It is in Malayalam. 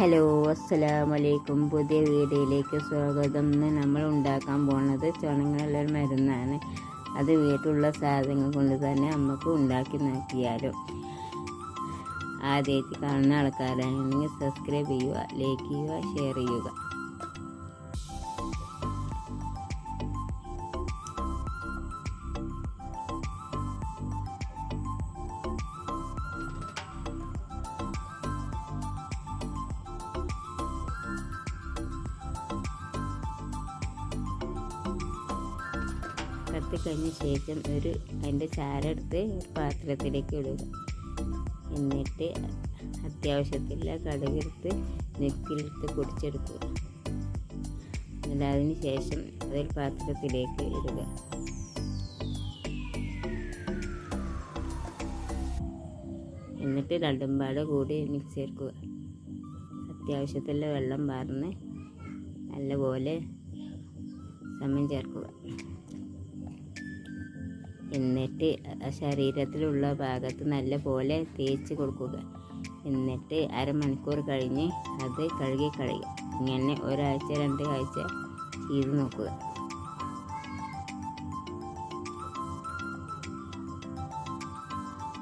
ഹലോ അസ്സലാമു അലൈക്കും പുതിയ വീഡിയോയിലേക്ക് സ്വാഗതം. ഇന്ന് നമ്മൾ ഉണ്ടാക്കാൻ പോണത് ചുണങ്ങളുള്ള ഒരു മരുന്നാണ്. അത് വീട്ടിലുള്ള സാധനങ്ങൾ കൊണ്ട് തന്നെ നമുക്ക് ഉണ്ടാക്കി നോക്കിയാലും. ആദ്യമായിട്ട് കാണുന്ന ആൾക്കാരാണെങ്കിൽ സബ്സ്ക്രൈബ് ചെയ്യുക ലൈക്ക് ചെയ്യുക ഷെയർ ചെയ്യുക. കത്തി കഴിഞ്ഞ ശേഷം ഒരു അതിന്റെ ചാരെടുത്ത് പാത്രത്തിലേക്ക് ഇടുക. എന്നിട്ട് അത്യാവശ്യത്തിലുള്ള കടുകെടുത്ത് നെക്കിലെടുത്ത് പൊടിച്ചെടുക്കുക. എന്നിട്ട് അതിന് ശേഷം അതിൽ പാത്രത്തിലേക്ക് ഇടുക. എന്നിട്ട് രണ്ടും പാടെ കൂടി മിക്സ് ചേർക്കുക. അത്യാവശ്യത്തിലുള്ള വെള്ളം പാർന്ന് നല്ലപോലെ സമയം ചേർക്കുക. എന്നിട്ട് ശരീരത്തിലുള്ള ഭാഗത്ത് നല്ല പോലെ തേച്ച് കൊടുക്കുക. എന്നിട്ട് അരമണിക്കൂർ കഴിഞ്ഞ് അത് കഴുകി കളയുക. ഇങ്ങനെ ഒരാഴ്ച രണ്ട് ആഴ്ച ചെയ്ത് നോക്കുക.